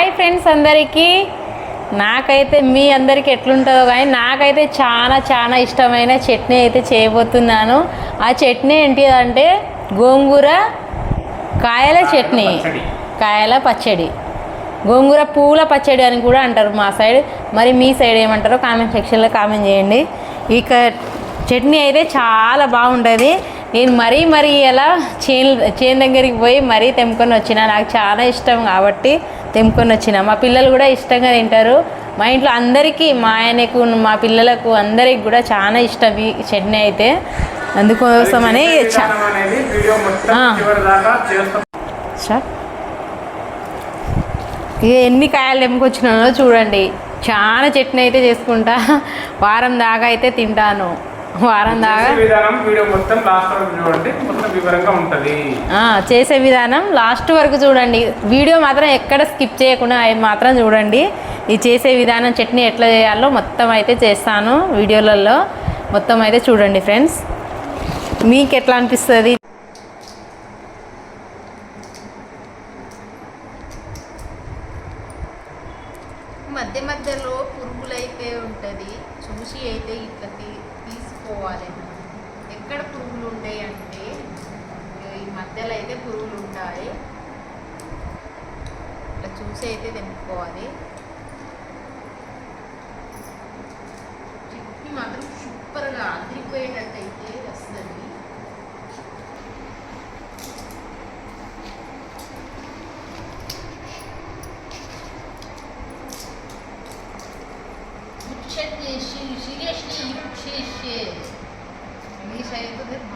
Hi friends అందరికీ. నాకైతే మీ అందరికీ ఎట్లుంటుందో కానీ నాకైతే చాలా చాలా ఇష్టమైన చట్నీ అయితే చేయబోతున్నాను. ఆ చట్నీ ఏంటిదంటే గోంగూర కాయల చట్నీ. కాయల పచ్చడి. గోంగూర పూల పచ్చడి అని కూడా అంటారు మా సైడ్. మరి మీ సైడ్ ఏమంటారో కామెంట్ సెక్షన్లో కామెంట్ చేయండి. ఇక చట్నీ అయితే చాలా బాగుంటుంది. నేను మరీ మరీ ఎలా చేను చేను దగ్గరికి పోయి మరీ తెంపుకొని వచ్చిన నాకు చాలా ఇష్టం కాబట్టి తెంపుకొని వచ్చిన. మా పిల్లలు కూడా ఇష్టంగా తింటారు. మా ఇంట్లో అందరికీ మా ఆయనకు మా పిల్లలకు అందరికి కూడా చాలా ఇష్టం ఈ చట్నీ అయితే. అందుకోసమని ఇక ఎన్ని కాయలు తెంపుకొచ్చినానో చూడండి. చాలా చట్నీ అయితే చేసుకుంటా. వారం దాకా అయితే తింటాను. వారం దాకా? చేసే విధానం వీడియో మొత్తం లాస్ట్ వరకు చూడండి. మొత్తం వివరంగా ఉంటది. ఆ, చేసే విధానం లాస్ట్ వరకు చూడండి. వీడియో మాత్రం ఎక్కడ స్కిప్ చేయకుండా అవి మాత్రం చూడండి. ఈ చేసే విధానం చట్నీ ఎట్లా చేయాలో మొత్తం అయితే చేస్తాను వీడియోలలో. మొత్తం అయితే చూడండి ఫ్రెండ్స్ మీకు ఎట్లా అనిపిస్తుంది మధ్య మధ్యలో పురుగులు అయితే ఉంటుంది నుంచి అయితే ఇట్లా తీ- తీసుకోవాలి. ఎక్కడ పురుగులు ఉంటాయి అంటే ఈ మధ్యలో అయితే పురుగులు ఉంటాయి. ఇట్లా చూసి అయితే తెంపుకోవాలి. చట్నీ మాత్రం సూపర్గా అదిరిపోయేటట్టు అయితే వస్తుంది ಸೀರಿಯಸ್ಲಿ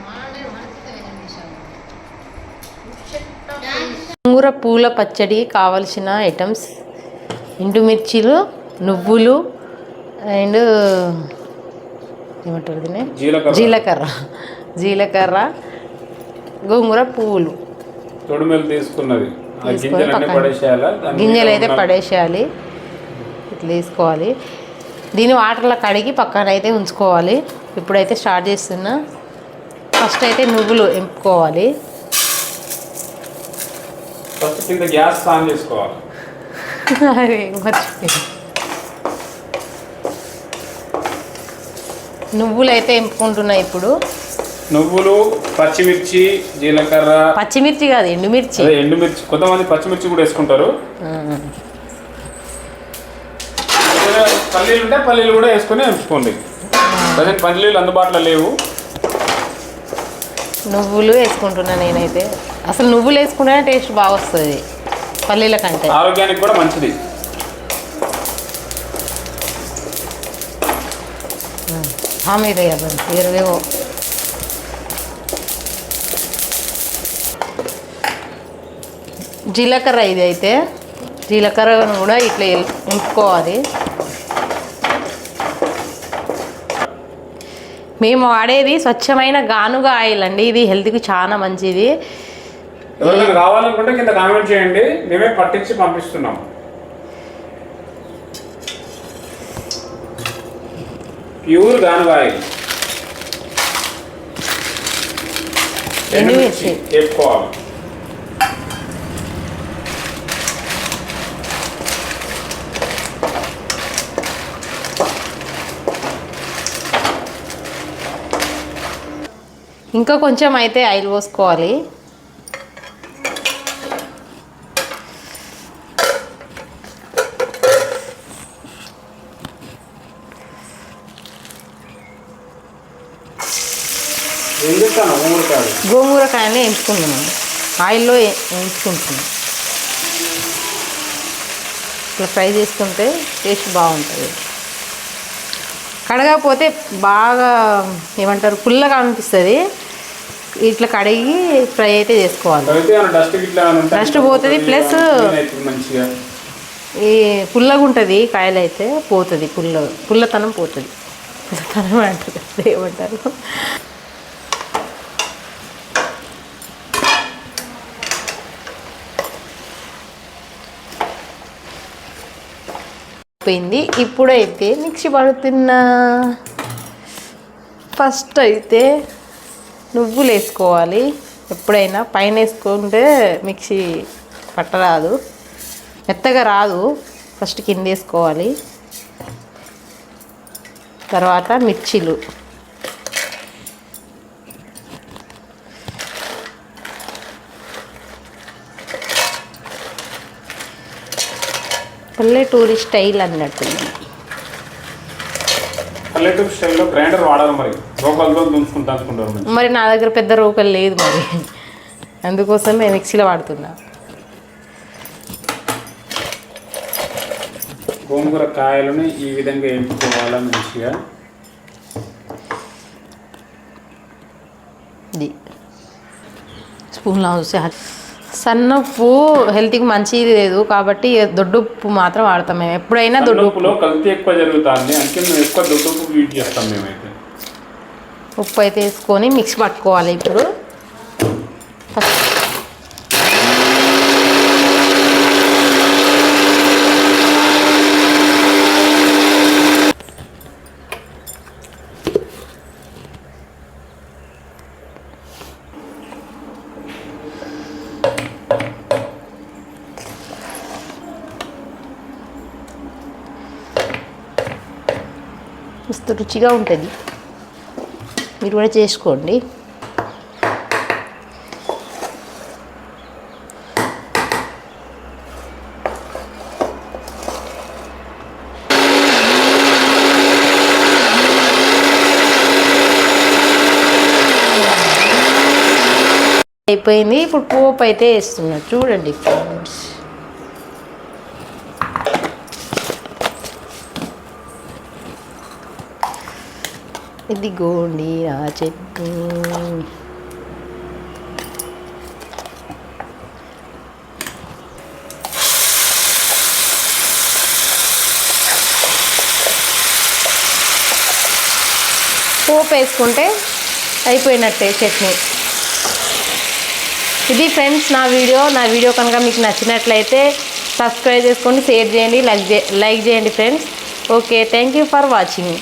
ಮಾಡಿ ಮಾಡ್ತಿದ್ದೇವೆ పూల పచ్చడి కావలసిన ఐటమ్స్ ఎండుమిర్చిలు నువ్వులు అండ్ ఏమంటారు జీలకర్ర. జీలకర్ర. గోంగూర పువ్వులు. గింజలు అయితే పడేసేయాలి. ఇట్లా వేసుకోవాలి దీన్ని వాటర్లో కడిగి పక్కన అయితే ఉంచుకోవాలి. ఇప్పుడైతే స్టార్ట్ చేస్తున్నా. ఫస్ట్ అయితే నువ్వులు ఎంపుకోవాలి. ఫస్ట్ కింద గ్యాస్ ఆన్ చేసుకోవాలి. అరే మర్చిపోయి నువ్వులు అయితే ఎంపుకుంటున్నా ఇప్పుడు. నువ్వులు పచ్చిమిర్చి జీలకర్ర. పచ్చిమిర్చి కాదు ఎండుమిర్చి. ఎండుమిర్చి. కొంతమంది పచ్చిమిర్చి కూడా వేసుకుంటారు. పల్లీలు ఉంటే పల్లీలు కూడా వేసుకొని ఎంచుకోండి ప్రజెంట్ పల్లీలు అందుబాటులో లేవు. నువ్వులు వేసుకుంటున్నా నేనైతే. అసలు నువ్వులు వేసుకుంటేనే టేస్ట్ బాగా వస్తుంది పల్లీల కంటే. ఆరోగ్యానికి కూడా మంచిది. ఇరవేవో జీలకర్ర ఇది అయితే జీలకర్రను కూడా ఇట్లా ఎంపుకోవాలి మేము వాడేది స్వచ్ఛమైన గానుగ ఆయిల్ అండి. ఇది హెల్త్కి చాలా మంచిది. ఎవరికైనా కావాలనుకుంటే కింద కామెంట్ చేయండి. మేమే పట్టించి పంపిస్తున్నాం. ప్యూర్ గానుగాయలు ఎండుమిర్చి. వేపుకోవాలి ఇంకా కొంచెం అయితే ఆయిల్ పోసుకోవాలి. ఏం చేస్తాను ఊరికాదు గోంగూర కాయని ఎంచుకుంటున్నాను ఆయిల్లో ఎంచుకుంటున్నాను ఇట్లా ఫ్రై చేసుకుంటే టేస్ట్ బాగుంటుంది. కడగకపోతే బాగా ఏమంటారు పుల్లగా అనిపిస్తుంది. ఇట్లా కడిగి ఫ్రై అయితే చేసుకోవాలి. డస్ట్ పోతుంది, మంచిగా ఈ పుల్లగా ఉంటుంది కాయలు అయితే పోతుంది పుల్ల పుల్లతనం పోతుంది. పుల్లతనం అంటారు కదా, ఏమంటారు? పోయింది. ఇప్పుడైతే మిక్సీ పడుతున్నా. ఫస్ట్ అయితే నువ్వులు వేసుకోవాలి ఎప్పుడైనా పైన వేసుకుంటే మిక్సీ పట్టరాదు. మెత్తగా రాదు. ఫస్ట్ కింద వేసుకోవాలి. తర్వాత మిర్చీలు. పల్లెటూరి స్టైల్ అన్నట్టు. ఇది. పల్లెటూరు స్టైల్లో గ్రైండర్ వాడాలి మరి. రోకలతో దుంచుకుంటూ మరి నా దగ్గర పెద్ద రోకలు లేదు మరి. అందుకోసం మేము మిక్సీలో వాడుతున్నా. గోంగూర కాయలను ఈ విధంగా ఎంపుకోవాలి మంచిగా? స్పూన్లో చూస్తే సన్న ఉప్పు హెల్త్కి మంచిది లేదు కాబట్టి దొడ్డు ఉప్పు మాత్రం వాడతాం మేము. ఎప్పుడైనా దొడ్డు ఉప్పు. ఉప్పులో కల్తీ ఎక్కువ జరుగుతుంది. అందుకే మేము ఎక్కువ దొడ్డు ఉప్పు యూజ్ చేస్తాం మేమైతే. ఉప్పు అయితే వేసుకొని మిక్స్ పట్టుకోవాలి ఇప్పుడు. మస్తు రుచిగా ఉంటుంది. మీరు కూడా చేసుకోండి. అయిపోయింది. ఇప్పుడు పోపు అయితే వేస్తున్నా. చూడండి ఫ్రెండ్స్. ఇదిగోండి ఆ చెట్టు. పోపు వేసుకుంటే అయిపోయినట్టే చట్నీ. ఇది ఫ్రెండ్స్ నా వీడియో. నా వీడియో కనుక మీకు నచ్చినట్లయితే సబ్స్క్రైబ్ చేసుకోండి షేర్ చేయండి లైక్ చే లైక్ చేయండి friends. Okay thank you for watching.